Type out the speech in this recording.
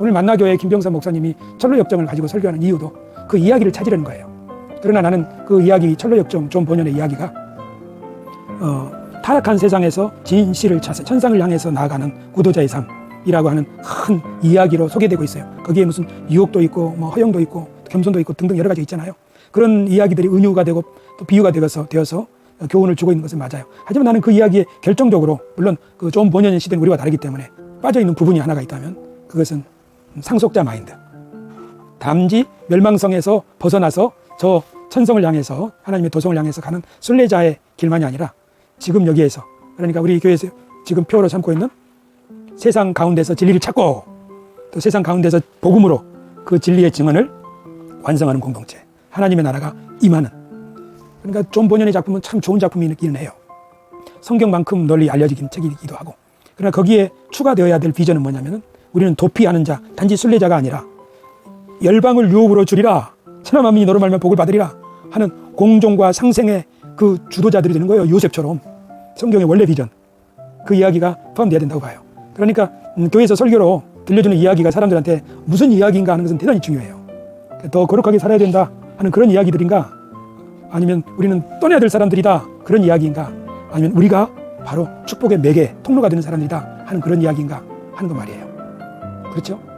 오늘 만나교회 김병선 목사님이 철로 역정을 가지고 설교하는 이유도 그 이야기를 찾으려는 거예요. 그러나 나는 그 이야기 철로 역정 존 본연의 이야기가 어, 타락한 세상에서 진실을 찾아 천상을 향해서 나아가는 구도자의 삶이라고 하는 큰 이야기로 소개되고 있어요. 거기에 무슨 유혹도 있고 뭐 허용도 있고 겸손도 있고 등등 여러 가지 있잖아요. 그런 이야기들이 은유가 되고 또 비유가 되어서 되어서 교훈을 주고 있는 것은 맞아요. 하지만 나는 그 이야기에 결정적으로 물론 그 존 본연의 시대는 우리와 다르기 때문에 빠져 있는 부분이 하나가 있다면 그것은 상속자 마인드. 담지 멸망성에서 벗어나서 저 천성을 향해서 하나님의 도성을 향해서 가는 순례자의 길만이 아니라 지금 여기에서 그러니까 우리 교회에서 지금 표로 삼고 있는 세상 가운데서 진리를 찾고 또 세상 가운데서 복음으로 그 진리의 증언을 완성하는 공동체 하나님의 나라가 임하는. 그러니까 존 본연의 작품은 참 좋은 작품이기는 해요. 성경만큼 널리 알려지긴 책이기도 하고. 그러나 거기에 추가되어야 될 비전은 뭐냐면은 우리는 도피하는 자 단지 순례자가 아니라 열방을 유업으로 주리라. 천하 만민이 너로 말면 복을 받으리라. 하는 공종과 상생의 그 주도자들이 되는 거예요 요셉처럼. 성경의 원래 비전. 그 이야기가 포함되어야 된다고 봐요. 그러니까 음, 교회에서 설교로 들려주는 이야기가 사람들한테 무슨 이야기인가 하는 것은 대단히 중요해요. 더 거룩하게 살아야 된다 하는 그런 이야기들인가? 아니면 우리는 떠나야 될 사람들이다 그런 이야기인가? 아니면 우리가 바로 축복의 매개 통로가 되는 사람들이다 하는 그런 이야기인가 하는 거 말이에요 그렇죠?